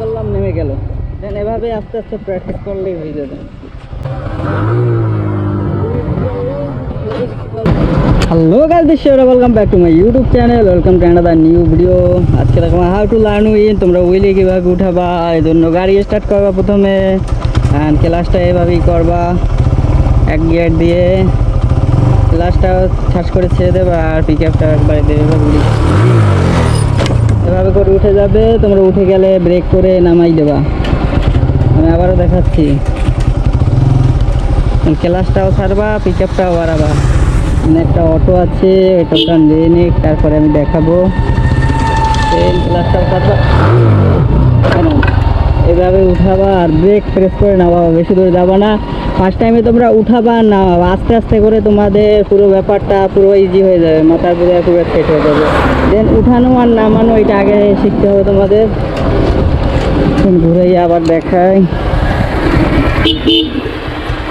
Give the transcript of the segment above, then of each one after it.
করলাম, নেমে গেল। এভাবে আস্তে আস্তে প্র্যাকটিস করলেই হয়ে যাবে। Hello guys this welcome back to my YouTube channel welcome to another new video আজকে দেখো হাউ টু লার্ন উইন তোমরা উইলে কীভাবে উঠাবা, এই জন্য গাড়ি স্টার্ট করবা প্রথমে অ্যান্ড ক্লাসটা এভাবেই করবা। এক গিয়ার দিয়ে ক্লাসটা ছাস করে ছেড়ে দেবে, আর পিক আপটা একবারে দেবে এভাবে করে উঠে যাবে, তোমরা উঠে গেলে ব্রেক করে নামাই দেবা। আমি আবারও দেখাচ্ছি। ক্লাসটাও ছাড়বা পিক আপটাও বাড়াবা একটা অটো আছে অটোটা নিয়ে নিক, তারপরে আমি দেখাবো। ট্রেন ক্লাসটাও ছাড়বা? এভাবে উঠাবা আর ব্রেক প্রেস করে নামা বেশি দূরে যাবা না। ফার্স্ট টাইমে তোমরা উঠাবা না, আস্তে আস্তে করে তোমাদের পুরো ব্যাপারটা পুরো ইজি হয়ে যাবে, মাথার পুরো পুরো সেট হয়ে যাবে। দেন উঠানো আর নামানো, এটা আগে শিখতে হবে তোমাদের। এখন ঘুরে আবার দেখাই।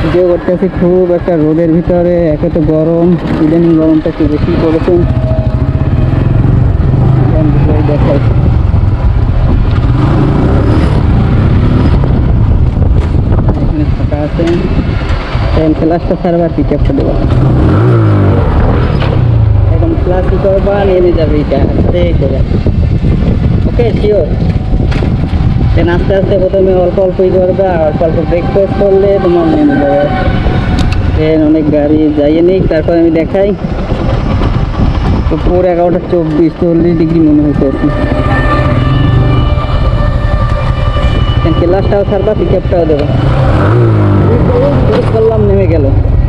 ভিডিও করতেছি খুব একটা রোদের ভিতরে, একে তো গরম ইদানিং গরমটা একটু বেশি পড়েছে। দেখাই এখানে ফাঁকা আছে ক্লাসটা ছাড়বা পিক আপটা দেবা। এখন ক্লাস কি করবা নেমে যাবে এটা করে ওকে শিওর দেন আস্তে আস্তে প্রথমে অল্প অল্পই করবে, আর অল্প অল্প ব্রেক প্রেস করলে তোমার নেমে যাবে। দেন অনেক গাড়ি যাইয়ে নিক, তারপর আমি দেখাই। তো পুরো এগারোটা চব্বিশ, চল্লিশ ডিগ্রি মনে হয়েছে দেন ক্লাসটাও ছাড়বা পিক আপটাও দেবো। করলাম, নেমে গেল।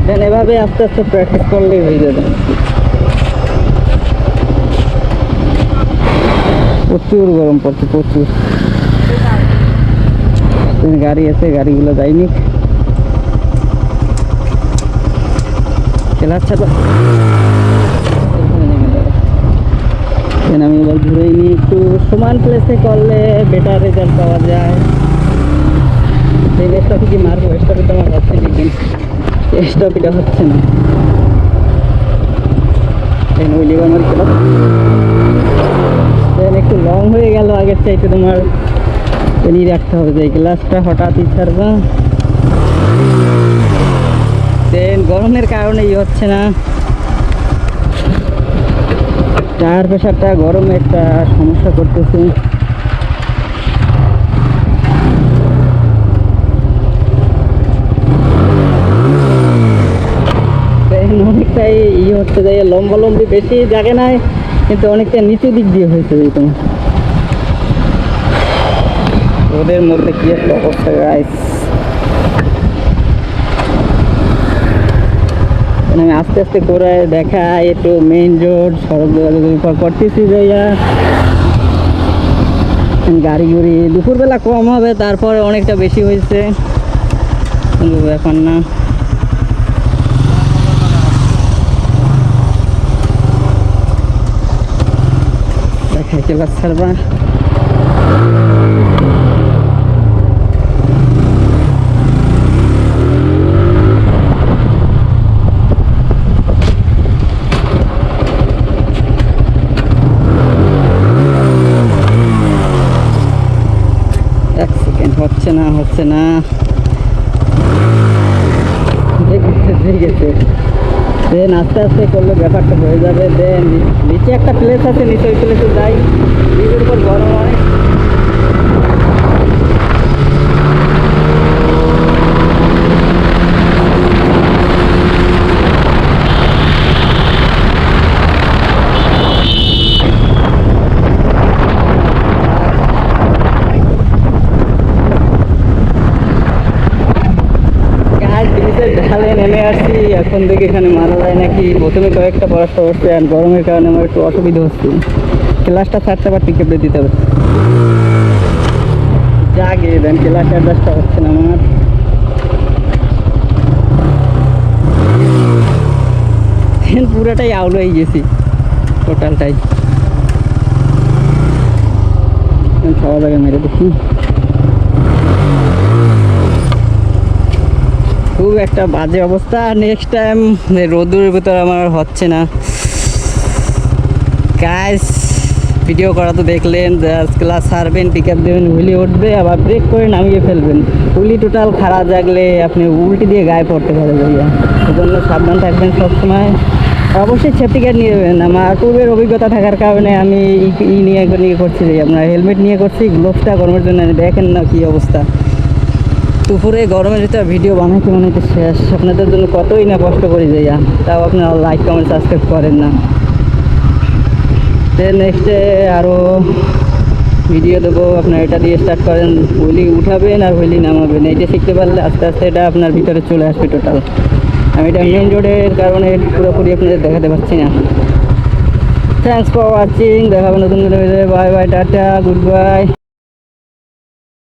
দেন এভাবে আস্তে আস্তে প্র্যাকটিস করলেই হয়ে যাবে। প্রচুর গরম পড়ছে, প্রচুর। গাড়ি আছে, গাড়িগুলো যায়নি। খেলার ছাড়া। আমি এবার ঘুরে নিই একটু। সমান প্লেসে করলে বেটার রেজাল্ট পাওয়া যায়। এই স্টপে কি মারবো? স্টপে তো আমার হচ্ছে দেখবেন স্টপিটা হচ্ছে না। ওই লিভার মারি একটু লং হয়ে গেল আগের চাইতে তোমার। নিয়ে রাখতে হবে যে গ্লাসটা হঠাৎই ছাড়বা। দেন, গরমের কারণে ই হচ্ছে না। টায়ার প্রেশারটা গরমে একটা সমস্যা করতেছে। অনেকটাই ই হচ্ছে যে লম্বা লম্বি বেশি জাগে নাই কিন্তু অনেকটা নিচু দিক দিয়ে হয়েছে যে তোমার রোদের মধ্যে কি একটা অবস্থা গাইস আমি আস্তে আস্তে করে দেখাই একটু মেইন রোড সড়ক যোগাযোগের উপর করতেছি যাইয়া গাড়ি গুড়ি দুপুরবেলা কম হবে তারপরে অনেকটা বেশি হয়েছে। ব্যাপার না। এক সেকেন্ড হচ্ছে না হচ্ছে না। ঠিক আছে দেন আস্তে আস্তে করলে ব্যাপারটা হয়ে যাবে। দেন নিচে একটা প্লেস আছে, নিচে ওই প্লেসে যাই। নিজের উপর গরম হয় গাছ ব্রিজের ঢালে নেমে আসছি, এখন দেখি এখানে মারা যায় নাকি। প্রথমে কয়েকটা পড়াশোনা হচ্ছে আর গরমের কারণে আমার একটু অসুবিধা হচ্ছে। ক্লাসটা ছাড়তে আবার টিকিট দিতে হবে? জাগে দেন ক্লাস অ্যাডজাস্টটা হচ্ছে না আমার। পুরোটাই আউলো হয়ে গেছি টোটালটাই খাওয়া দাওয়া মেরে দেখি। খুব একটা বাজে অবস্থা। নেক্সট টাইম রোদুর ভিতর আমার হচ্ছে না। গাইস ভিডিও করা তো দেখলেন ক্লাস সারবেন পিক আপ দেবেন, হুইলি উঠবে, আবার ব্রেক করে নামিয়ে ফেলবেন। হুইলি টোটাল খারাপ জাগলে আপনি উল্টি দিয়ে গায়ে পড়তে পারে ভাইয়া। সেজন্য সাবধান থাকবেন সবসময়। অবশ্যই সেফটি গার্ড নিয়ে নেবেন। আমার পূর্বের অভিজ্ঞতা থাকার কারণে আমি ই- নিয়ে নিয়ে করছি আপনার হেলমেট নিয়ে করছি গ্লোভসটা গরমের জন্য দেখেন না কী অবস্থা। দুপুরে গরমের ভিতরে ভিডিও বানাইতে বানাইতে শেষ। আপনাদের জন্য কতই না কষ্ট করি যাইয়া তাও আপনারা লাইক কমেন্ট সাবস্ক্রাইব করেন না। দেন নেক্সটে আরও ভিডিও দেবো। আপনার এটা দিয়ে স্টার্ট করেন হুইলি উঠাবেন আর হুইলি নামাবেন। এইটা শিখতে পারলে আস্তে আস্তে এটা আপনার ভিতরে চলে আসবে টোটাল আমি এটা মেন রোডের কারণে পুরোপুরি আপনাদের দেখাতে পারছি না। থ্যাংকস ফর ওয়াচিং দেখাবেন নতুন bye bye tata good by